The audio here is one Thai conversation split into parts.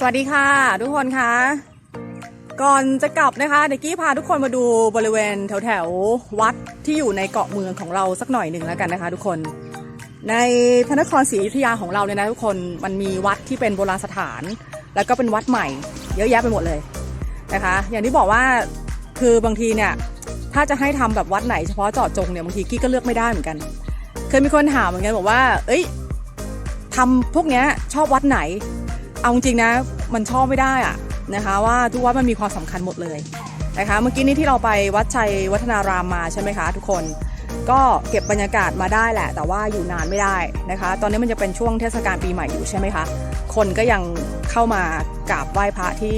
สวัสดีค่ะ ทุกคนคะ ก่อนจะกลับนะคะเด็กกี้พาทุกคนมาดูบริเวณแถวแถววัดที่อยู่ในเกาะเมืองของเราสักหน่อยหนึ่งแล้วกันนะคะ ทุกคน ในพระนครศรีอยุธยาของเราเนี่ยนะทุกคนมันมีวัดที่เป็นโบราณสถาน แล้วก็เป็นวัดใหม่ เยอะแยะไปหมดเลยนะคะ อย่างที่บอกว่าคือบางทีเนี่ยถ้าจะให้ทำแบบวัดไหนเฉพาะเจาะจงเนี่ยบางทีกี้ก็เลือกไม่ได้เหมือนกัน เคยมีคนถามเหมือนกันบอกว่า เอ้ยทำพวกเนี้ยชอบวัดไหน เอาจริงนะมันชอบไม่ได้อะนะคะว่าทุกวัดมันมีความสำคัญหมดเลยนะคะเมื่อกี้นี้ที่เราไปวัดชัยวัฒนารามมาใช่ไหมคะ ทุกคนก็เก็บบรรยากาศมาได้แหละ แต่ว่าอยู่นานไม่ได้นะคะ ตอนนี้มันจะเป็นช่วงเทศกาลปีใหม่อยู่ใช่ไหมคะ คนก็ยังเข้ามากราบไหว้พระที่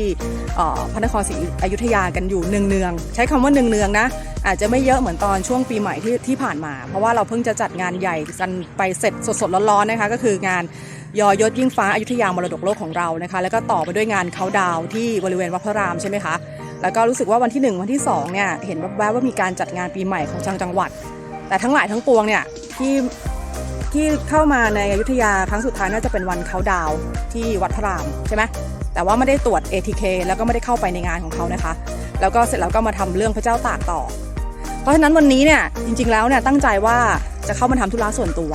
พระนครศรีอยุธยากันอยู่เนืองๆใช้คำว่าเนืองๆนะ อาจจะไม่เยอะเหมือนตอนช่วงปีใหม่ที่ที่ผ่านมา เพราะว่าเราเพิ่งจะจัดงานใหญ่กันไปเสร็จสดๆร้อนๆนะคะ ก็คืองาน ยอยศยิ่งฟ้าอายุทยามรดกโลกของเรานะคะ แล้วก็ต่อไปด้วยงานเขาดาวที่บริเวณวัดพระรามใช่ไหมคะแล้วก็รู้สึกว่าวันที่ 1 วันที่ 2 เนี่ย เห็นแวบๆว่ามีการจัดงานปีใหม่ของจังจังหวัด แต่ทั้งหลายทั้งปวงเนี่ยที่ที่เข้ามาในอยุธยาครั้งสุดท้ายน่าจะเป็นวันเขาดาวที่วัดพระรามใช่ไหมแต่ว่าไม่ได้ตรวจ ATK แล้วก็ไม่ได้เข้าไปในงานของเขานะคะ แล้วก็เสร็จแล้วก็มาทำเรื่องพระเจ้าตากต่อ เพราะฉะนั้นวันนี้เนี่ยจริงๆแล้วเนี่ยตั้งใจว่าจะเข้ามาทำธุระส่วนตัว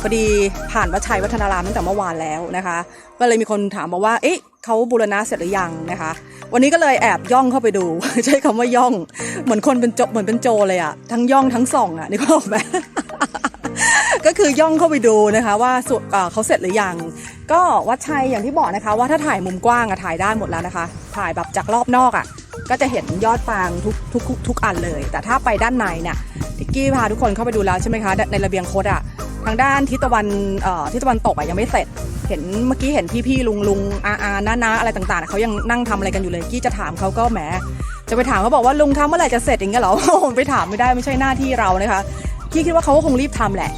พอดีผ่านวัดชัยวัฒนารามตั้งแต่เมื่อวานแล้วนะคะ ก็เลยมีคนถามมาว่า เอ๊ะเขาบูรณะเสร็จหรือยังนะคะ วันนี้ก็เลยแอบย่องเข้าไปดู ใช้คำว่าย่อง เหมือนคนเป็นโจเหมือนเป็นโจเลยอะทั้งย่องทั้งส่องอะนี่ก็ออกไหมก็คือย่องเข้าไปดูนะคะว่าเขาเสร็จหรือยัง ก็วัดชัยอย่างที่บอกนะคะ ว่าถ้าถ่ายมุมกว้างอะถ่ายได้หมดแล้วนะคะ ถ่ายแบบจากรอบนอกอะก็จะเห็นยอดปางทุกทุกทุกทุกอันเลย แต่ถ้าไปด้านในเนี่ยทิกกี้พาทุกคนเข้าไปดูแล้วใช่ไหมคะ ในระเบียงโคดอะ ทางด้านทิศตะวันทิศตะวันตกอะยังไม่เสร็จ เห็นเมื่อกี้เห็นพี่ๆลุงลุงอาอาน้าน้าอะไรต่างๆเขายังนั่งทำอะไรกันอยู่เลยกี้จะถามเขาก็แหมจะไปถามเขาบอกว่าลุงคะเมื่อไหร่จะเสร็จอย่างเงี้ยเหรอไปถามไม่ได้ไม่ใช่หน้าที่เรานะคะพี่คิดว่าเขาก็คงรีบทำแหละ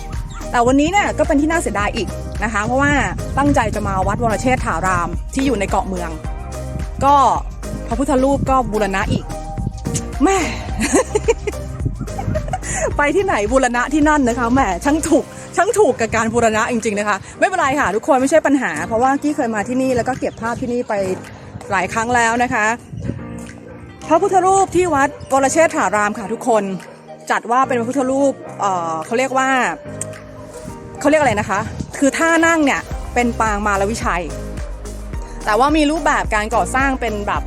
แต่วันนี้เนี่ยก็เป็นที่น่าเสียดายอีกนะคะ เพราะว่าตั้งใจจะมาวัดวรเชษฐารามที่อยู่ในเกาะเมือง ก็พระพุทธรูปก็บูรณะอีกแม่ไปที่ไหนบูรณะที่นั่นนะคะแหมช่างถูก ช่างถูกกับการบูรณะจริง ๆ นะคะ ไม่เป็นไรค่ะ ทุกคนไม่ใช่ปัญหา เพราะว่ากี้เคยมาที่นี่แล้วก็เก็บภาพที่นี่ไปหลายครั้งแล้วนะคะพระพุทธรูปที่วัดวรเชษฐารามค่ะทุกคนจัดว่าเป็นพระพุทธรูปเเขาเรียกว่าเขาเรียกอะไรนะคะ คือท่านั่งเนี่ยเป็นปางมาลวิชัย แต่ว่ามีรูปแบบการก่อสร้างเป็นแบบ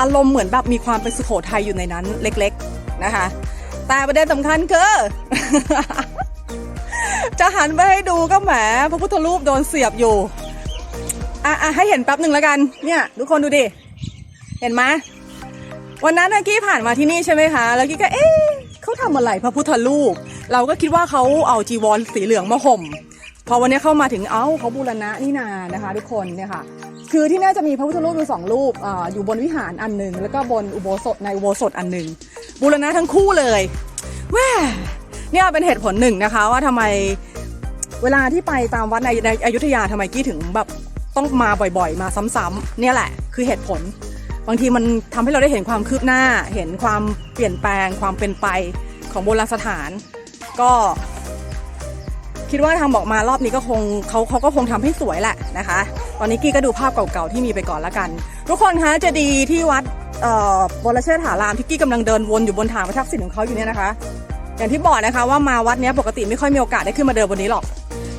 อารมณ์เหมือนแบบมีความเป็นสุโขทัยอยู่ในนั้นเล็ก ๆนะคะ แต่ประเด็นสำคัญคือ จะหันไปให้ดูก็แหมพระพุทธรูปโดนเสียบอยู่ อะอะให้เห็นแป๊บหนึ่งแล้วกัน เนี่ยทุกคนดูดิ เห็นไหมวันนั้นกี้ผ่านมาที่นี่ใช่ไหมคะ แล้วกี้ก็เอ๊ะเขาทำอะไรพระพุทธรูป เราก็คิดว่าเขาเอาจีวรสีเหลืองมาห่ม พอวันนี้เข้ามาถึงเอ้าเขาบูรณะนี่นานะคะ ทุกคนเนี่ยค่ะ คือที่น่าจะมีพระพุทธรูปอยู่สองรูปอาอยู่บนวิหารอันหนึ่งแล้วก็บนอุโบสถในอุโบสถอันหนึ่งบูรณะทั้งคู่เลยแม่ เนี่ยเป็นเหตุผลหนึ่งนะคะ ว่าทำไมเวลาที่ไปตามวัดในในอยุธยาทำไมกี้ถึงแบบต้องมาบ่อยๆ มาซ้ำๆเนี่ยแหละ คือเหตุผล บางทีมันทำให้เราได้เห็นความคืบหน้า เห็นความเปลี่ยนแปลง ความเป็นไปของโบราณสถาน ก็ คิดว่าทำออกมารอบนี้ก็คงเขาเขาก็คงทำให้สวยแหละนะคะ ตอนนี้กี้ก็ดูภาพเก่าๆที่มีไปก่อนละกัน ทุกคนคะจะดีที่วัดบรเชษฐารามที่กี้กำลังเดินวนอยู่บนฐานพระทักษิณของเขาอยู่เนี่ยนะคะ อย่างที่บอกนะคะว่ามาวัดนี้ปกติไม่ค่อยมีโอกาสได้ขึ้นมาเดินบนนี้หรอก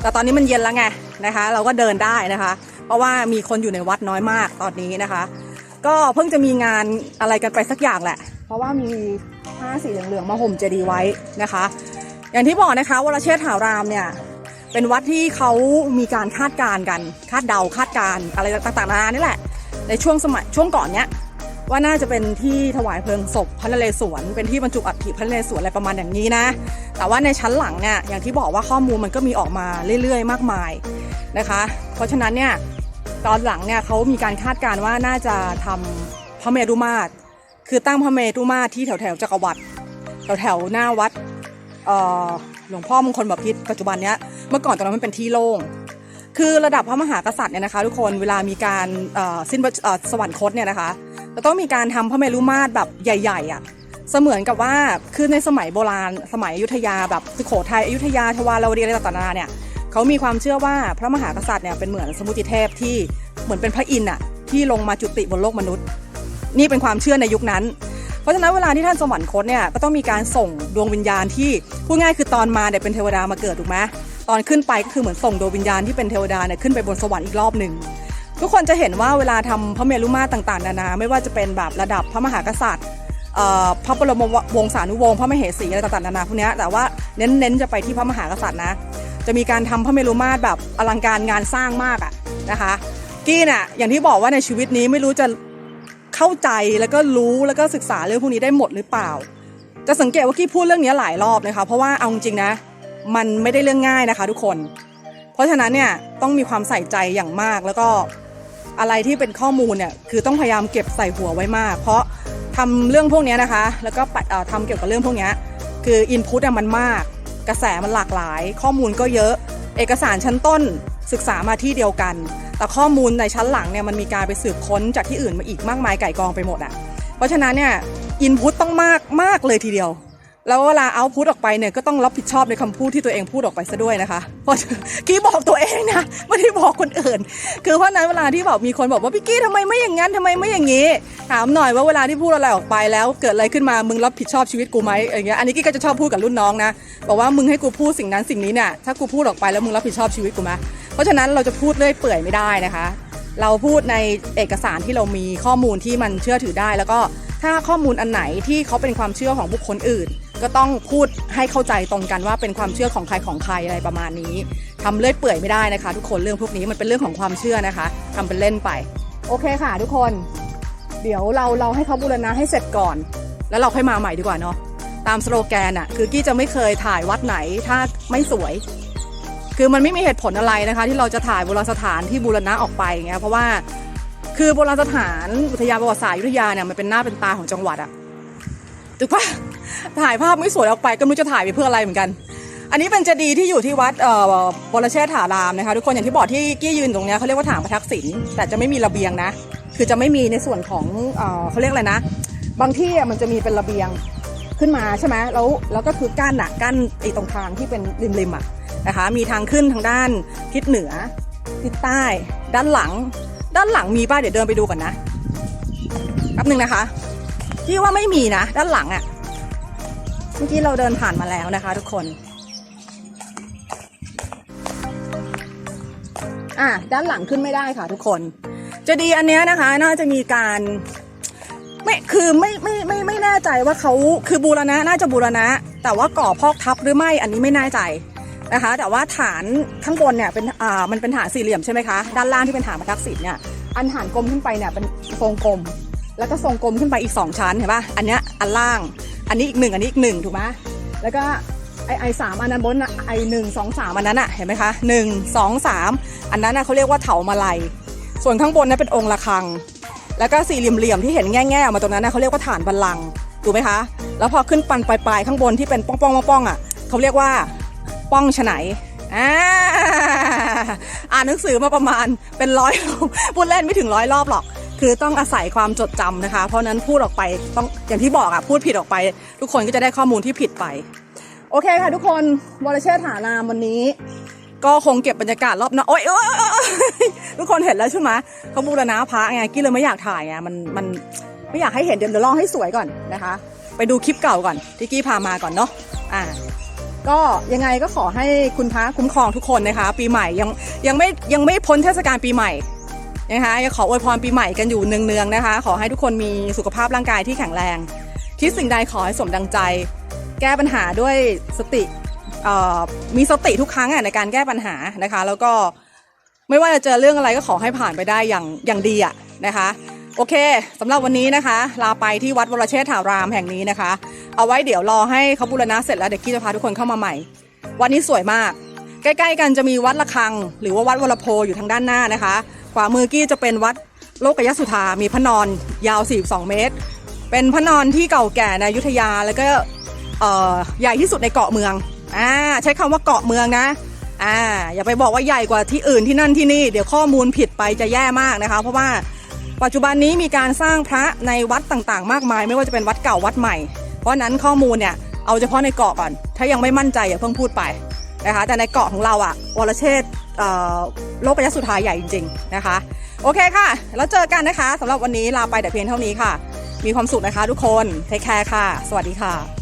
แต่ตอนนี้มันเย็นแล้วไงนะคะ เราก็เดินได้นะคะ เพราะว่ามีคนอยู่ในวัดน้อยมากตอนนี้นะคะ ก็เพิ่งจะมีงานอะไรกันไปสักอย่างแหละ เพราะว่ามีผ้าสีเหลืองๆมาห่มเจดีย์ไว้นะคะ อย่างที่บอกนะคะวรเชษฐารามเนี่ยเป็นวัดที่เขามีการคาดการณ์กัน คาดเดาคาดการณ์อะไรต่างๆนานานี่แหละ ในช่วงสมัยช่วงก่อนเนี้ย ว่าน่าจะเป็นที่ถวายเพลิงศพพระนเรศวรเป็นที่บรรจุอัฐิพระนเรศวรอะไรประมาณอย่างนี้นะ แต่ว่าในชั้นหลังเนี่ยอย่างที่บอกว่าข้อมูลมันก็มีออกมาเรื่อย ๆ มากมายนะคะ เพราะฉะนั้นเนี่ยตอนหลังเนี่ยเขามีการคาดการณ์ว่าน่าจะทำพระเมรุมาตร คือตั้งพระเมรุมาตรที่แถวๆจักรวรรดิแถวๆหน้าวัดหลวงพ่อมงคลบพิตรปัจจุบันเนี้ยเมื่อก่อนตอนนั้นมันเป็นที่โล่งคือระดับพระมหากษัตริย์เนี่ยนะคะ ทุกคนเวลามีการสิ้นสวรรคตเนี่ยนะคะ จะต้องมีการทำพระเมรุมาตรแบบใหญ่ ๆอะเสมือนกับว่าคือในสมัยโบราณ สมัยอยุธยาแบบสุโขทัยอยุธยาทวารวดีอะไรต่างๆเนี่ยเขามีความเชื่อว่าพระมหากษัตริย์เนี่ยเป็นเหมือนสมุติเทพที่เหมือนเป็นพระอินทร์อะที่ลงมาจุติบนโลกมนุษย์ นี่เป็นความเชื่อในยุคนั้น เพราะฉะนั้นเวลาที่ท่านสวรรคตเนี่ยก็ต้องมีการส่งดวงวิญญาณที่พูดง่ายคือตอนมาเนี่ยเป็นเทวดามาเกิดถูกไหมตอนขึ้นไปก็คือเหมือนส่งดวงวิญญาณที่เป็นเทวดาเนี่ยขึ้นไปบนสวรรค์อีกรอบหนึ่ง ทุกคนจะเห็นว่าเวลาทำพระเมรุมาตรต่างๆนานาไม่ว่าจะเป็นแบบระดับพระมหากษัตริย์พระบรมวงศานุวงศ์พระมเหสีอะไรต่างๆนานาพวกนี้แต่ว่าเน้นๆจะไปที่พระมหากษัตริย์นะ จะมีการทำพระเมรุมาตรแบบอลังการงานสร้างมากอะนะคะกี้น่ะอย่างที่บอกว่าในชีวิตนี้ไม่รู้จะเข้าใจแล้วก็รู้แล้วก็ศึกษาเรื่องพวกนี้ได้หมดหรือเปล่า จะสังเกตว่ากี้พูดเรื่องนี้หลายรอบนะคะเพราะว่าเอาจริงนะ มันไม่ได้เรื่องง่ายนะคะ ทุกคน เพราะฉะนั้นเนี่ยต้องมีความใส่ใจอย่างมากแล้วก็ อะไรที่เป็นข้อมูลเนี่ยคือต้องพยายามเก็บใส่หัวไว้มาก เพราะทำเรื่องพวกนี้นะคะ แล้วก็ปะเอ่อทำเกี่ยวกับเรื่องพวกนี้คืออินพุตมันมาก กระแสมันหลากหลาย ข้อมูลก็เยอะ เอกสารชั้นต้นศึกษามาที่เดียวกัน แต่ข้อมูลในชั้นหลังเนี่ยมันมีการไปสืบค้นจากที่อื่นมาอีกมากมายไก่กองไปหมดอะ่ะ เพราะฉะนั้นเนี่ยอินพุตต้องมากมากเลยทีเดียว แล้วเวลาเอาพุตออกไปเนี่ยก็ต้องรับผิดชอบในคำพูดที่ตัวเองพูดออกไปซะด้วยนะคะเพราะกี้บอกตัวเองนะไม่ได้บอกคนอื่น คือเพราะนั้นเวลาที่แบบมีคนบอกว่าพี่กี้ทำไมไม่อย่างนั้นทำไมไม่อย่างนี้ ถามหน่อยว่าเวลาที่พูดอะไรออกไปแล้ว เกิดอะไรขึ้นมามึงรับผิดชอบชีวิตกูไหมอย่างเงี้ยอันนี้กี้ก็จะชอบพูดกับรุ่นน้องนะบอกว่ามึงให้กูพูดสิ่งนั้นสิ่งนี้เนี่ยถ้ากูพูดออกไปแล้วมึงรับผิดชอบชีวิตกูไหมเพราะฉะนั้นเราจะพูดเรื่อยเปื่อยไม่ได้นะคะ เราพูดในเอกสารที่เรามีข้อมูลที่มันเชื่อถือได้ แล้วก็ถ้าข้อมูลอันไหนที่เขาเป็นความเชื่อของบุคคลอื่น ก็ต้องพูดให้เข้าใจตรงกันว่าเป็นความเชื่อของใครของใครอะไรประมาณนี้ทำเลื่อยเปื่อยไม่ได้นะคะ ทุกคนเรื่องพวกนี้มันเป็นเรื่องของความเชื่อนะคะทำเป็นเล่นไป โอเคค่ะ ทุกคน เดี๋ยวเราเราให้เขาบูรณะให้เสร็จก่อน แล้วเราค่อยมาใหม่ดีกว่าเนาะตามสโลแกนอะคือกี้จะไม่เคยถ่ายวัดไหนถ้าไม่สวย คือมันไม่มีเหตุผลอะไรนะคะ ที่เราจะถ่ายโบราณสถานที่บูรณะออกไปอย่างเงี้ยเพราะว่าคือโบราณสถานอุทยานประวัติศาสตร์อยุธยาเนี่ยมันเป็นหน้าเป็นตาของจังหวัดอะถูกปะ ถ่ายภาพไม่สวยออกไปก็ไม่รู้จะถ่ายไปเพื่ออะไรเหมือนกัน อันนี้เป็นเจดีย์ที่อยู่ที่วัดเอ่อบรเชษฐารามนะคะทุกคนอย่างที่บอกที่กี้ยืนตรงเนี้ยเขาเรียกว่าถางพระทักษิณแต่จะไม่มีระเบียงนะ คือจะไม่มีในส่วนของเอ่อเขาเรียกอะไรนะ บางที่มันจะมีเป็นระเบียงขึ้นมาใช่ไหมแล้วแล้วก็คือกั้นอะกั้นไอ้ตรงทางที่เป็นริมๆอะนะคะมีทางขึ้นทางด้านทิศเหนือ ทิศใต้ ด้านหลัง ด้านหลังมีป้าเดี๋ยวเดินไปดูก่อนนะแป๊บหนึ่งนะคะที่ว่าไม่มีนะ ด้านหลังอะเมื่อกี้เราเดินผ่านมาแล้วนะคะ ทุกคน อะด้านหลังขึ้นไม่ได้ค่ะ ทุกคน จะดีอันเนี้ยนะคะ น่าจะมีการไม่คือไม่ไม่ไม่ไม่แน่ใจว่าเขาคือบูรณะน่าจะบูรณะ แต่ว่าก่อพอกทับหรือไม่อันนี้ไม่แน่ใจนะคะ แต่ว่าฐานข้างบนเนี่ยเป็นอ่ามันเป็นฐานสี่เหลี่ยมใช่ไหมคะด้านล่างที่เป็นฐานประทักษิณเนี่ยอันฐานกลมขึ้นไปเนี่ยเป็นทรงกลม แล้วก็ทรงกลมขึ้นไปอีกสองชั้นเห็นปะอันเนี้ยอันล่าง อันนี้อีกหนึ่งอันนี้อีกหนึ่งถูกไหมแล้วก็ไอไอสามอันนั้นบนไอหนึ่งสองสามอันนั้นอะเห็นไหมคะหนึ่งสองสามอันนั้นอะเขาเรียกว่าเถามาลัย ส่วนข้างบนนั้นเป็นองค์ระฆัง แล้วก็สี่เหลี่ยมๆที่เห็นแง่ๆออกมาตรงนั้นนะเขาเรียกว่าฐานบัลลังก์ถูกไหมคะ แล้วพอขึ้นปันปลายๆข้างบนที่เป็นป้องป้องๆป้องๆอะเขาเรียกว่าป้องฉไนอ่าอ่านหนังสือมาประมาณเป็นร้อยรอบพูดเล่นไม่ถึงร้อยรอบหรอก คือต้องอาศัยความจดจำนะคะ เพราะนั้นพูดออกไปต้องอย่างที่บอกอะพูดผิดออกไป ทุกคนก็จะได้ข้อมูลที่ผิดไป โอเคค่ะทุกคนวรเชษฐานามวันนี้ ก็คงเก็บบรรยากาศรอบนะโอ๊ยโอ๊ยทุกคนเห็นแล้วใช่ไหมเขาบูรณะพระไงกี้เลยไม่อยากถ่ายไงมันมันไม่อยากให้เห็นเดี๋ยวเดี๋ยวลองให้สวยก่อนนะคะ ไปดูคลิปเก่าก่อนที่กี้พามาก่อนเนาะอ่าก็ยังไงก็ขอให้คุณพระคุ้มครองทุกคนนะคะ ปีใหม่ยังยังไม่ยังไม่พ้นเทศกาลปีใหม่ นะคะยังขออวยพรปีใหม่กันอยู่เนืองๆนะคะ ขอให้ทุกคนมีสุขภาพร่างกายที่แข็งแรง คิดสิ่งใดขอให้สมดังใจ แก้ปัญหาด้วยสติมีสติทุกครั้งในการแก้ปัญหานะคะ แล้วก็ไม่ว่าจะเจอเรื่องอะไรก็ขอให้ผ่านไปได้อย่างอย่างดีอะนะคะโอเคสำหรับวันนี้นะคะ ลาไปที่วัดวรเชษฐารามแห่งนี้นะคะ เอาไว้เดี๋ยวรอให้เขาบูรณะเสร็จแล้วเดี๋ยวกี้จะพาทุกคนเข้ามาใหม่ วันนี้สวยมาก ใกล้ ๆ กันจะมีวัดระฆัง หรือว่าวัดวรโพอยู่ทางด้านหน้านะคะ ขวามือกี้จะเป็นวัดโลกยสุธามีพระนอนยาว 42 เมตร เป็นพระนอนที่เก่าแก่ในยุธยาแล้วก็ใหญ่ที่สุดในเกาะเมืองอ่าใช้คำว่าเกาะเมืองนะอ่าอย่าไปบอกว่าใหญ่กว่าที่อื่นที่นั่นที่นี่เดี๋ยวข้อมูลผิดไปจะแย่มากนะคะ เพราะว่าปัจจุบันนี้มีการสร้างพระในวัดต่างๆ มากมาย ไม่ว่าจะเป็นวัดเก่าวัดใหม่ เพราะนั้นข้อมูลเนี่ยเอาเฉพาะในเกาะก่อน ถ้ายังไม่มั่นใจอย่าเพิ่งพูดไปนะคะแต่ในเกาะของเราอะวรเชษ โลกระยะสุดท้ายใหญ่จริง ๆ นะคะ โอเคค่ะ แล้วเจอกันนะคะสำหรับวันนี้ลาไปแต่เพียงเท่านี้ค่ะ มีความสุขนะคะทุกคนเทคแคร์ค่ะ สวัสดีค่ะ